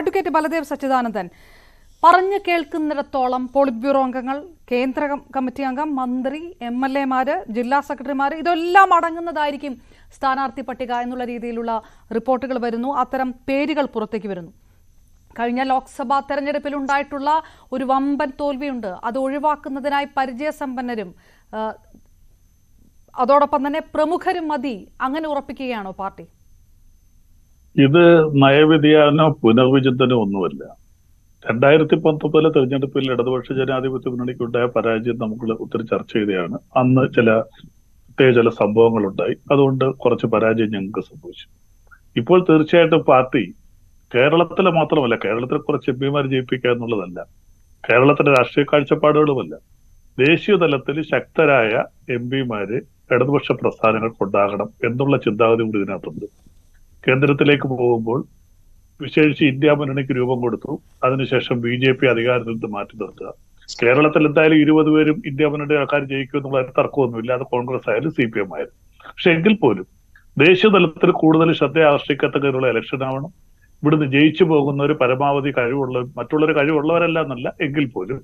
Advocate Baladev Sachidanandan പറഞ്ഞു കേൾക്കുന്നിടത്തോളം polit bureau അംഗങ്ങൾ കേന്ദ്ര കമ്മിറ്റി അംഗം മന്ത്രി എം എൽ എമാര് ജില്ലാ സെക്രട്ടറിമാർ ഇതെല്ലാം അടങ്ങുന്നതായിരിക്കും സ്ഥാനാർത്ഥി പട്ടിക എന്നുള്ള രീതിയിലുള്ള റിപ്പോർട്ടുകൾ വരുന്നു. അത്തരം പേരുകൾ പുറത്തേക്ക് വരുന്നു. കഴിഞ്ഞ ലോക്സഭാ തെരഞ്ഞെടുപ്പിൽ ഉണ്ടായിട്ടുള്ള ഒരു വമ്പൻ തോൽവിയുണ്ട്. അത് ഒഴിവാക്കുന്നതിനായി പരിചയസമ്പന്നരും അതോടൊപ്പം തന്നെ പ്രമുഖരും മതി അങ്ങനെ ഉറപ്പിക്കുകയാണോ പാർട്ടി? ഇത് നയവ്യതിയാനോ പുനർവിചിന്തനോ ഒന്നുമല്ല. രണ്ടായിരത്തി പത്തൊമ്പതിലെ തെരഞ്ഞെടുപ്പിൽ ഇടതുപക്ഷ ജനാധിപത്യ മുന്നണിക്കുണ്ടായ പരാജയം നമ്മൾ ഒത്തിരി ചർച്ച ചെയ്തതാണ്. അന്ന് ചില പ്രത്യേക ചില സംഭവങ്ങൾ ഉണ്ടായി അതുകൊണ്ട് കുറച്ച് പരാജയം ഞങ്ങൾക്ക് സംഭവിച്ചു. ഇപ്പോൾ തീർച്ചയായിട്ടും പാർട്ടി കേരളത്തിലെ മാത്രമല്ല കേരളത്തിൽ കുറച്ച് എം പിമാർ ജയിപ്പിക്കുക എന്നുള്ളതല്ല കേരളത്തിലെ രാഷ്ട്രീയ കാഴ്ചപ്പാടുകളുമല്ല. ദേശീയ തലത്തിൽ ശക്തരായ എം പിമാര് ഇടതുപക്ഷ പ്രസ്ഥാനങ്ങൾക്ക് ഉണ്ടാകണം എന്നുള്ള ചിന്താഗതി കൂടി ഇതിനകത്തുണ്ട്. കേന്ദ്രത്തിലേക്ക് പോകുമ്പോൾ വിശേഷിച്ച് ഇന്ത്യ മുന്നണിക്ക് രൂപം കൊടുത്തു. അതിനുശേഷം ബി ജെ പി അധികാരത്തിൽ നിന്ന് മാറ്റി നിർത്തുക. കേരളത്തിൽ എന്തായാലും ഇരുപത് പേരും ഇന്ത്യ മുന്നണി ആൾക്കാർ ജയിക്കും എന്നുള്ള തർക്കമൊന്നുമില്ല. അത് കോൺഗ്രസ് ആയാലും സി പി എം ആയാലും. പക്ഷെ എങ്കിൽ പോലും ദേശീയ തലത്തിൽ കൂടുതൽ ശ്രദ്ധ ആകർഷിക്കത്തക്കതിനുള്ള ഇലക്ഷൻ ആവണം. ഇവിടുന്ന് ജയിച്ചു പോകുന്ന ഒരു പരമാവധി കഴിവുള്ള മറ്റുള്ളവർ കഴിവുള്ളവരല്ല എന്നല്ല എങ്കിൽ പോലും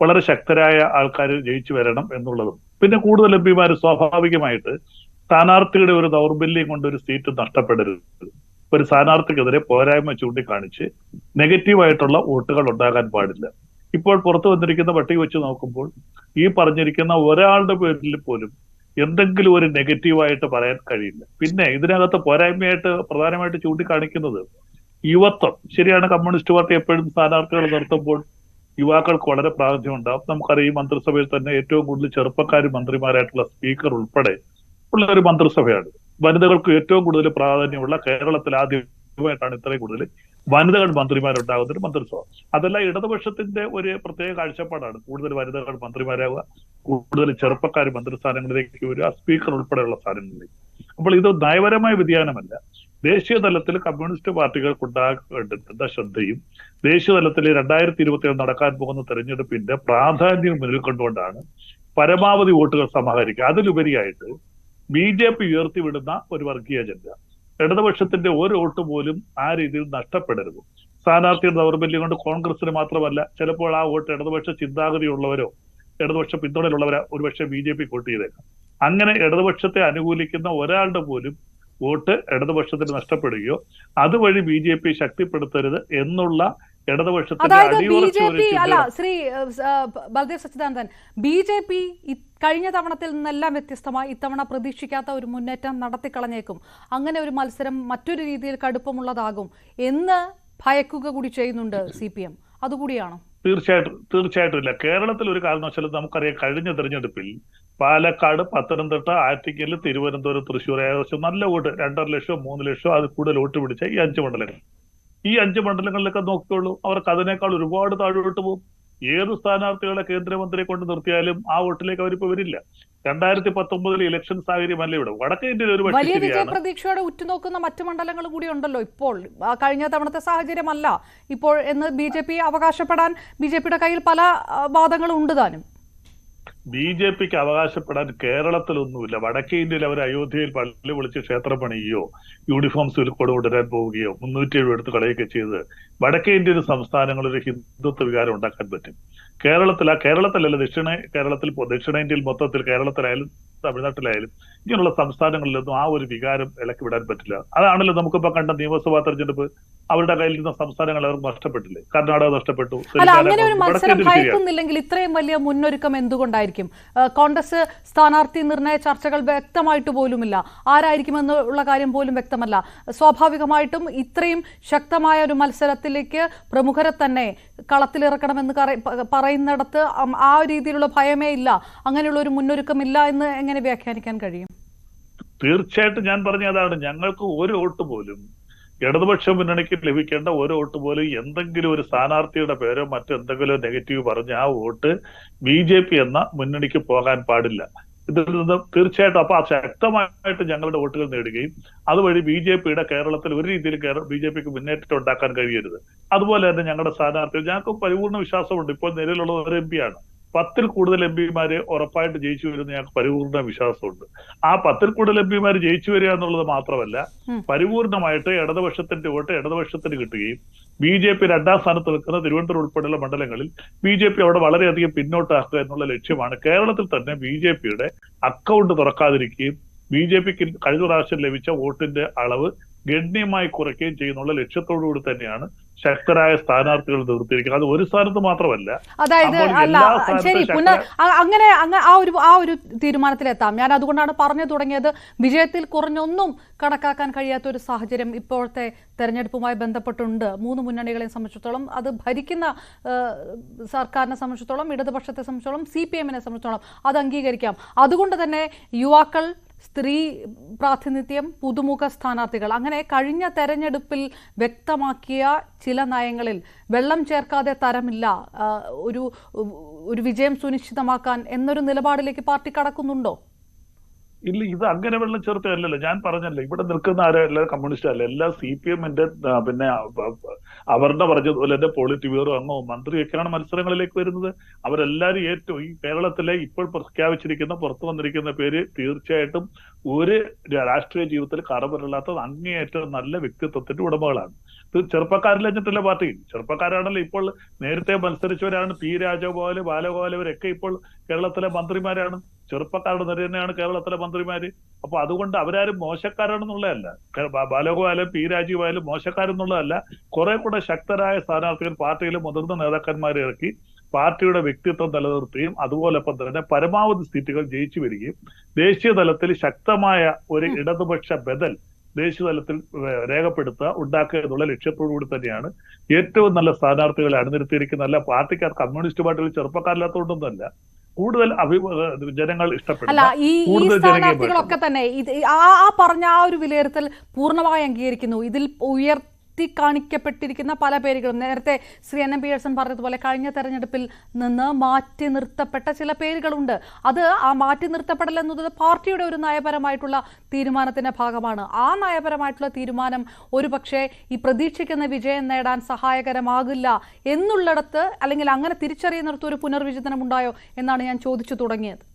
വളരെ ശക്തരായ ആൾക്കാർ ജയിച്ചു വരണം എന്നുള്ളതും. പിന്നെ കൂടുതൽ എം പിമാർ സ്വാഭാവികമായിട്ട് സ്ഥാനാർത്ഥിയുടെ ഒരു ദൗർബല്യം കൊണ്ട് ഒരു സീറ്റ് നഷ്ടപ്പെടരുത്. ഒരു സ്ഥാനാർത്ഥിക്കെതിരെ പോരായ്മ ചൂണ്ടിക്കാണിച്ച് നെഗറ്റീവായിട്ടുള്ള വോട്ടുകൾ ഉണ്ടാകാൻ പാടില്ല. ഇപ്പോൾ പുറത്തു വന്നിരിക്കുന്ന പട്ടിക വെച്ച് നോക്കുമ്പോൾ ഈ പറഞ്ഞിരിക്കുന്ന ഒരാളുടെ പേരിൽ പോലും എന്തെങ്കിലും ഒരു നെഗറ്റീവായിട്ട് പറയാൻ കഴിയില്ല. പിന്നെ ഇതിനകത്ത് പോരായ്മയായിട്ട് പ്രധാനമായിട്ട് ചൂണ്ടിക്കാണിക്കുന്നത് യുവത്വം. ശരിയാണ് കമ്മ്യൂണിസ്റ്റ് പാർട്ടി എപ്പോഴും സ്ഥാനാർത്ഥികൾ നിർത്തുമ്പോൾ യുവാക്കൾക്ക് വളരെ പ്രാധാന്യം ഉണ്ടാവും. നമുക്കറിയാം മന്ത്രിസഭയിൽ തന്നെ ഏറ്റവും കൂടുതൽ ചെറുപ്പക്കാർ മന്ത്രിമാരായിട്ടുള്ള സ്പീക്കർ ഉൾപ്പെടെ ഉള്ള ഒരു മന്ത്രിസഭയാണ്. വനിതകൾക്ക് ഏറ്റവും കൂടുതൽ പ്രാധാന്യമുള്ള കേരളത്തിൽ ആദ്യമായിട്ടാണ് ഇത്രയും കൂടുതൽ വനിതകൾ മന്ത്രിമാരുണ്ടാകുന്ന ഒരു മന്ത്രിസഭ. അതല്ല ഇടതുപക്ഷത്തിന്റെ ഒരു പ്രത്യേക കാഴ്ചപ്പാടാണ് കൂടുതൽ വനിതകൾ മന്ത്രിമാരാവുക കൂടുതൽ ചെറുപ്പക്കാർ മന്ത്രിസ്ഥാനങ്ങളിലേക്ക് വരിക സ്പീക്കർ ഉൾപ്പെടെയുള്ള സ്ഥാനങ്ങളിലേക്ക്. അപ്പോൾ ഇത് നയപരമായ വ്യതിയാനമല്ല. ദേശീയ തലത്തിൽ കമ്മ്യൂണിസ്റ്റ് പാർട്ടികൾക്ക് ഉണ്ടാകേണ്ട ശ്രദ്ധയും ദേശീയ തലത്തിൽ രണ്ടായിരത്തി ഇരുപത്തി ഏഴ് നടക്കാൻ പോകുന്ന തെരഞ്ഞെടുപ്പിന്റെ പ്രാധാന്യം മുന്നിൽ കണ്ടുകൊണ്ടാണ് പരമാവധി വോട്ടുകൾ സമാഹരിക്കുക. അതിലുപരിയായിട്ട് ബി ജെ പി ഉയർത്തിവിടുന്ന ഒരു വർഗീയ അജണ്ട. ഇടതുപക്ഷത്തിന്റെ ഒരു വോട്ട് പോലും ആ രീതിയിൽ നഷ്ടപ്പെടരുത്. സ്ഥാനാർത്ഥിയുടെ ദൗർബല്യം കൊണ്ട് കോൺഗ്രസിന് മാത്രമല്ല ചിലപ്പോൾ ആ വോട്ട് ഇടതുപക്ഷ ചിന്താഗതിയുള്ളവരോ ഇടതുപക്ഷ പിന്തുണയിലുള്ളവരോ ഒരുപക്ഷെ ബി ജെ പി വോട്ട് ചെയ്തേക്കാം. അങ്ങനെ ഇടതുപക്ഷത്തെ അനുകൂലിക്കുന്ന ഒരാളുടെ പോലും വോട്ട് ഇടതുപക്ഷത്തിന് നഷ്ടപ്പെടുകയോ അതുവഴി ബി ജെ പി ശക്തിപ്പെടുത്തരുത് എന്നുള്ള അതായത് ബി ജെ പി അല്ല Shri Baldev Sachidanandan B J P കഴിഞ്ഞ തവണത്തിൽ നിന്നെല്ലാം വ്യത്യസ്തമായി ഇത്തവണ പ്രതീക്ഷിക്കാത്ത ഒരു മുന്നേറ്റം നടത്തിക്കളഞ്ഞേക്കും. അങ്ങനെ ഒരു മത്സരം മറ്റൊരു രീതിയിൽ കടുപ്പമുള്ളതാകും എന്ന് ഭയക്കുക കൂടി ചെയ്യുന്നുണ്ട് സി പി എം. അതുകൂടിയാണോ? തീർച്ചയായിട്ടും തീർച്ചയായിട്ടും ഇല്ല. കേരളത്തിൽ ഒരു കാരണവശാലും നമുക്കറിയാം കഴിഞ്ഞ തെരഞ്ഞെടുപ്പിൽ പാലക്കാട് പത്തനംതിട്ട ആറ്റിക്കൽ തിരുവനന്തപുരം തൃശ്ശൂർ ഏകദേശം നല്ല വോട്ട് രണ്ടര ലക്ഷം മൂന്ന് ലക്ഷം അത് കൂടുതൽ വോട്ട് പിടിച്ച ഈ അഞ്ച് മണ്ഡലങ്ങൾ. ഈ അഞ്ച് മണ്ഡലങ്ങളിലൊക്കെ നോക്കിയുള്ളൂ അവർക്ക് അതിനേക്കാൾ ഒരുപാട് താഴോട്ട് പോകും. ഏത് സ്ഥാനാർത്ഥികളെ കേന്ദ്രമന്ത്രിയെ കൊണ്ട് നിർത്തിയാലും ആ വോട്ടിലേക്ക് അവരിപ്പോ വരില്ല. രണ്ടായിരത്തി പത്തൊമ്പതിൽ ഇലക്ഷൻ സാഹചര്യമല്ല ഇവിടെ. വടക്കേ ഇന്ത്യയിൽ ഒരു വലിയ വിജയ പ്രതീക്ഷയോടെ ഉറ്റുനോക്കുന്ന മറ്റു മണ്ഡലങ്ങൾ കൂടി ഉണ്ടല്ലോ ഇപ്പോൾ. കഴിഞ്ഞ തവണത്തെ സാഹചര്യമല്ല. ഇപ്പോൾ എന്ന് ബി ജെ പി അവകാശപ്പെടാൻ ബി ജെ പിയുടെ കയ്യിൽ പല വാദങ്ങളും ഉണ്ട് താനും. ബി ജെ പിക്ക് അവകാശപ്പെടാൻ കേരളത്തിലൊന്നുമില്ല. വടക്കേ ഇന്ത്യയിൽ അവർ അയോധ്യയിൽ പള്ളി വിളിച്ച് ക്ഷേത്രം പണിയുകയോ യൂണിഫോം സിൽക്കോട് കൊണ്ടുവരാൻ പോവുകയോ മുന്നൂറ്റി എഴുപത് എടുത്ത് കളയുകയൊക്കെ ചെയ്ത് വടക്കേ ഇന്ത്യൻ സംസ്ഥാനങ്ങളിൽ ഒരു ഹിന്ദുത്വ വികാരം ഉണ്ടാക്കാൻ പറ്റും. കേരളത്തിൽ ആ കേരളത്തിലല്ല ദക്ഷിണ കേരളത്തിൽ ദക്ഷിണേന്ത്യയിൽ മൊത്തത്തിൽ കേരളത്തിലായാലും തമിഴ്നാട്ടിലായാലും ഇങ്ങനെയുള്ള സംസ്ഥാനങ്ങളിലൊന്നും ആ ഒരു വികാരം ഇളക്കി വിടാൻ പറ്റില്ല. അതാണല്ലോ നമുക്കിപ്പോ കണ്ട നിയമസഭാ തെരഞ്ഞെടുപ്പ്. അവരുടെ കയ്യിൽ ഇരുന്ന സംസ്ഥാനങ്ങൾ അവർ നഷ്ടപ്പെട്ടില്ലേ? കർണാടക നഷ്ടപ്പെട്ടു അങ്ങനെ ഒരു വടക്കേ മത്സരം ഭയക്കുന്നില്ലെങ്കിൽ ഇത്രയും വലിയ മുന്നൊരുക്കം എന്തുകൊണ്ടായിരിക്കും? കോൺഗ്രസ് സ്ഥാനാർത്ഥി നിർണയ ചർച്ചകൾ വ്യക്തമായിട്ട് പോലുമില്ല. ആരായിരിക്കും എന്നുള്ള കാര്യം പോലും വ്യക്തമല്ല. സ്വാഭാവികമായിട്ടും ഇത്രയും ശക്തമായ ഒരു മത്സരത്തിലേക്ക് പ്രമുഖരെ തന്നെ കളത്തിലിറക്കണമെന്ന് പറയുന്നിടത്ത് ആ രീതിയിലുള്ള ഭയമേ ഇല്ല. അങ്ങനെയുള്ള ഒരു മുന്നൊരുക്കം ഇല്ല എന്ന് എങ്ങനെ വ്യാഖ്യാനിക്കാൻ കഴിയും? തീർച്ചയായിട്ടും ഞാൻ പറഞ്ഞ അതാണ്. ഞങ്ങൾക്ക് ഒരു വോട്ട് പോലും ഇടതുപക്ഷ മുന്നണിക്ക് ലഭിക്കേണ്ട ഒരു വോട്ട് പോലും എന്തെങ്കിലും ഒരു സ്ഥാനാർത്ഥിയുടെ പേരോ മറ്റെന്തെങ്കിലും നെഗറ്റീവ് പറഞ്ഞ് ആ വോട്ട് ബി ജെ പി എന്ന മുന്നണിക്ക് പോകാൻ പാടില്ല. ഇതിൽ നിന്ന് തീർച്ചയായിട്ടും അപ്പൊ ശക്തമായിട്ട് ഞങ്ങളുടെ വോട്ടുകൾ നേടുകയും അതുവഴി ബി ജെ പിയുടെ കേരളത്തിൽ ഒരു രീതിയിൽ ബി ജെ പിക്ക് മുന്നേറ്റം ഉണ്ടാക്കാൻ കഴിയരുത്. അതുപോലെ തന്നെ ഞങ്ങളുടെ സ്ഥാനാർത്ഥികൾ ഞങ്ങൾക്ക് പരിപൂർണ വിശ്വാസമുണ്ട്. ഇപ്പോൾ നിലവിലുള്ള ഒരു എം പിയാണ് പത്തിൽ കൂടുതൽ എം പിമാര് ഉറപ്പായിട്ട് ജയിച്ചു വരുന്ന ഞങ്ങൾക്ക് പരിപൂർണ വിശ്വാസമുണ്ട് ആ പത്തിൽ കൂടുതൽ എം പിമാര് ജയിച്ചു വരിക എന്നുള്ളത് മാത്രമല്ല. പരിപൂർണമായിട്ട് ഇടതുപക്ഷത്തിന്റെ വോട്ട് ഇടതുപക്ഷത്തിന് കിട്ടുകയും ബി ജെ പി രണ്ടാം സ്ഥാനത്ത് നിൽക്കുന്ന തിരുവനന്തപുരം ഉൾപ്പെടെയുള്ള മണ്ഡലങ്ങളിൽ ബി ജെ പി അവിടെ വളരെയധികം പിന്നോട്ടാക്കുക എന്നുള്ള ലക്ഷ്യമാണ് കേരളത്തിൽ തന്നെ ബി ജെ പിയുടെ അക്കൗണ്ട് തുറക്കാതിരിക്കുകയും ബി ജെ പിക്ക് കഴിഞ്ഞ പ്രാവശ്യം ലഭിച്ച വോട്ടിന്റെ അളവ് ഗണ്യമായി കുറയ്ക്കുകയും ചെയ്യുന്നുള്ള ലക്ഷ്യത്തോടു കൂടി തന്നെയാണ് ശക്തരായ സ്ഥാനാർത്ഥികൾ നിർത്തിയിരിക്കുന്നത്. അത് ഒരു സ്ഥാനത്ത് മാത്രമല്ല അതായത് അല്ല ശരി പുന പുനർ അങ്ങനെ അങ്ങ ആ ഒരു ആ ഒരു തീരുമാനത്തിലെത്താം. ഞാൻ അതുകൊണ്ടാണ് പറഞ്ഞു തുടങ്ങിയത് വിജയത്തിൽ കുറഞ്ഞൊന്നും കണക്കാക്കാൻ കഴിയാത്ത ഒരു സാഹചര്യം ഇപ്പോഴത്തെ തെരഞ്ഞെടുപ്പുമായി ബന്ധപ്പെട്ടുണ്ട്. മൂന്ന് മുന്നണികളെ സംബന്ധിച്ചിടത്തോളം അത് ഭരിക്കുന്ന സർക്കാരിനെ സംബന്ധിച്ചിടത്തോളം ഇടതുപക്ഷത്തെ സംബന്ധിച്ചിടത്തോളം സി പി എമ്മിനെ സംബന്ധിച്ചിടത്തോളം അത് അംഗീകരിക്കാം. അതുകൊണ്ട് തന്നെ യുവാക്കൾ സ്ത്രീ പ്രാതിനിധ്യം പുതുമുഖ സ്ഥാനാർത്ഥികൾ. അങ്ങനെ കഴിഞ്ഞ തെരഞ്ഞെടുപ്പിൽ വ്യക്തമാക്കിയ ചില നയങ്ങളിൽ വെള്ളം ചേർക്കാതെ തരമില്ല ഒരു ഒരു വിജയം സുനിശ്ചിതമാക്കാൻ എന്നൊരു നിലപാടിലേക്ക് പാർട്ടി കടക്കുന്നുണ്ടോ? ഇല്ല ഇത് അങ്ങനെ വെള്ളം ചേർത്ത് അല്ലല്ലോ ഞാൻ പറഞ്ഞല്ലോ ഇവിടെ നിൽക്കുന്ന ആരും എല്ലാ കമ്മ്യൂണിസ്റ്റ് അല്ല എല്ലാ സി പി എമ്മിന്റെ പിന്നെ അവരുടെ പറഞ്ഞതുപോലെ എന്റെ പോളിറ്റ് ബ്യൂറോ മന്ത്രി മന്ത്രിയൊക്കെയാണ് മത്സരങ്ങളിലേക്ക് വരുന്നത്. അവരെല്ലാരും ഏറ്റവും ഈ കേരളത്തിലെ ഇപ്പോൾ പ്രഖ്യാപിച്ചിരിക്കുന്ന പുറത്തു വന്നിരിക്കുന്ന പേര് തീർച്ചയായിട്ടും ഒരു രാഷ്ട്രീയ ജീവിതത്തിൽ കറപുരല്ലാത്ത അങ്ങേയറ്റം നല്ല വ്യക്തിത്വത്തിന്റെ ഉടമകളാണ്. ചെറുപ്പക്കാരിലെഞ്ഞിട്ടല്ല പാർട്ടി. ചെറുപ്പക്കാരാണല്ലോ ഇപ്പോൾ നേരത്തെ മത്സരിച്ചവരാണ്. പി രാജഗോപാൽ ബാലഗോപാൽ ഇവരൊക്കെ ഇപ്പോൾ കേരളത്തിലെ മന്ത്രിമാരാണ്. ചെറുപ്പക്കാരുടെ നിര തന്നെയാണ് കേരളത്തിലെ മന്ത്രിമാര്. അപ്പൊ അതുകൊണ്ട് അവരാരും മോശക്കാരാണെന്നുള്ളതല്ല. ബാലഗോപാലും പി രാജീവായാലും മോശക്കാരെന്നുള്ളതല്ല. കുറെ കൂടെ ശക്തരായ സ്ഥാനാർത്ഥികൾ പാർട്ടിയിലെ മുതിർന്ന നേതാക്കന്മാരെ ഇറക്കി പാർട്ടിയുടെ വ്യക്തിത്വം നിലനിർത്തുകയും അതുപോലൊപ്പം തന്നെ പരമാവധി സീറ്റുകൾ ജയിച്ചു വരികയും ദേശീയ തലത്തിൽ ശക്തമായ ഒരു ഇടതുപക്ഷ ബദൽ ദേശീയ തലത്തിൽ ഏഹ്, രേഖപ്പെടുത്തുക ഉണ്ടാക്കുക എന്നുള്ള ലക്ഷ്യത്തോടു കൂടി തന്നെയാണ് ഏറ്റവും നല്ല സ്ഥാനാർത്ഥികളെ അണിനിരത്തിയിരിക്കുന്ന അല്ല പാർട്ടിക്കാർ കമ്മ്യൂണിസ്റ്റ് പാർട്ടികൾ ചെറുപ്പക്കാരില്ലാത്തതുകൊണ്ടൊന്നല്ല കൂടുതൽ ജനങ്ങൾ ഇഷ്ടപ്പെടുന്നു ഈ സ്ഥാനാർത്ഥികളൊക്കെ തന്നെ ആ പറഞ്ഞ ആ ഒരു വിലയിരുത്തൽ പൂർണമായി അംഗീകരിക്കുന്നു. ഇതിൽ ഉയർത്തി കാണിക്കപ്പെട്ടിരിക്കുന്ന പല പേരുകളും. നേരത്തെ ശ്രീ എൻ എം പിയേഴ്സൺ പറഞ്ഞതുപോലെ കഴിഞ്ഞ തെരഞ്ഞെടുപ്പിൽ നിന്ന് മാറ്റി നിർത്തപ്പെട്ട ചില പേരുകളുണ്ട്. അത് ആ മാറ്റി നിർത്തപ്പെടൽ എന്നത് പാർട്ടിയുടെ ഒരു നയപരമായിട്ടുള്ള തീരുമാനത്തിന്റെ ഭാഗമാണ്. ആ നയപരമായിട്ടുള്ള തീരുമാനം ഒരുപക്ഷെ ഈ പ്രതീക്ഷിക്കുന്ന വിജയം നേടാൻ സഹായകരമാകില്ല എന്നുള്ളിടത്ത് അല്ലെങ്കിൽ അങ്ങനെ തിരിച്ചറിയുന്നിടത്ത് ഒരു പുനർവിചിതനം ഉണ്ടായോ എന്നാണ് ഞാൻ ചോദിച്ചു തുടങ്ങിയത്.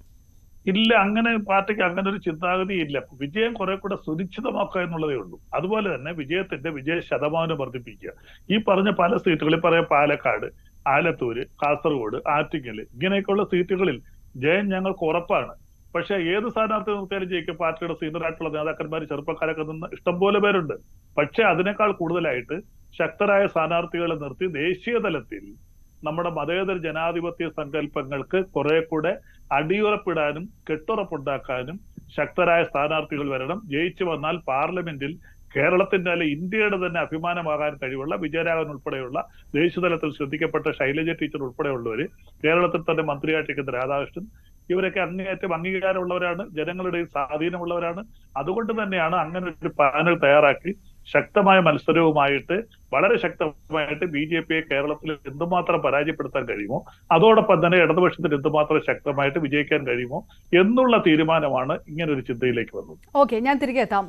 ഇല്ല അങ്ങനെ പാർട്ടിക്ക് അങ്ങനെ ഒരു ചിന്താഗതി ഇല്ല. വിജയം കുറെ കൂടെ സുനിശ്ചിതമാക്കുക എന്നുള്ളതേ ഉള്ളൂ. അതുപോലെ തന്നെ വിജയത്തിന്റെ വിജയ ശതമാനം വർദ്ധിപ്പിക്കുക. ഈ പറഞ്ഞ പല സീറ്റുകളിൽ പറയാം പാലക്കാട് ആലത്തൂര് കാസർഗോഡ് ആറ്റിങ്ങൽ ഇങ്ങനെയൊക്കെയുള്ള സീറ്റുകളിൽ ജയം ഞങ്ങൾക്ക് ഉറപ്പാണ്. പക്ഷെ ഏത് സ്ഥാനാർത്ഥി നിർത്തിയാലും ജയിക്കും. പാർട്ടിയുടെ സീനിയർ ആയിട്ടുള്ള നേതാക്കന്മാർ ചെറുപ്പക്കാരൊക്കെ നിന്ന് ഇഷ്ടംപോലെ പേരുണ്ട്. പക്ഷെ അതിനേക്കാൾ കൂടുതലായിട്ട് ശക്തരായ സ്ഥാനാർത്ഥികളെ നിർത്തി ദേശീയ തലത്തിൽ നമ്മുടെ മതേതര ജനാധിപത്യ സങ്കല്പങ്ങൾക്ക് കുറെ കൂടെ അടിയുറപ്പിടാനും കെട്ടുറപ്പുണ്ടാക്കാനും ശക്തരായ സ്ഥാനാർത്ഥികൾ വരണം. ജയിച്ചു വന്നാൽ പാർലമെന്റിൽ കേരളത്തിന്റെ അല്ലെ ഇന്ത്യയുടെ തന്നെ അഭിമാനമാകാൻ കഴിവുള്ള വിജയരാഘവൻ ഉൾപ്പെടെയുള്ള ദേശീയതലത്തിൽ ശ്രദ്ധിക്കപ്പെട്ട ശൈലജ ടീച്ചർ ഉൾപ്പെടെയുള്ളവര് കേരളത്തിൽ തന്നെ മന്ത്രിയായിട്ടിരിക്കുന്ന രാധാകൃഷ്ണൻ ഇവരൊക്കെ അങ്ങേയറ്റം അംഗീകാരമുള്ളവരാണ് ജനങ്ങളുടെ സ്വാധീനമുള്ളവരാണ്. അതുകൊണ്ട് തന്നെയാണ് അങ്ങനെ ഒരു പാനൽ തയ്യാറാക്കി ശക്തമായ മത്സരവുമായിട്ട് വളരെ ശക്തമായിട്ട് ബി ജെ പിയെ കേരളത്തിൽ എന്തുമാത്രം പരാജയപ്പെടുത്താൻ കഴിയുമോ അതോടൊപ്പം തന്നെ ഇടതുപക്ഷത്തിന് എന്തുമാത്രം ശക്തമായിട്ട് വിജയിക്കാൻ കഴിയുമോ എന്നുള്ള തീരുമാനമാണ് ഇങ്ങനൊരു ചിന്തയിലേക്ക് വന്നത്. ഓക്കെ ഞാൻ തിരികെ എത്താം.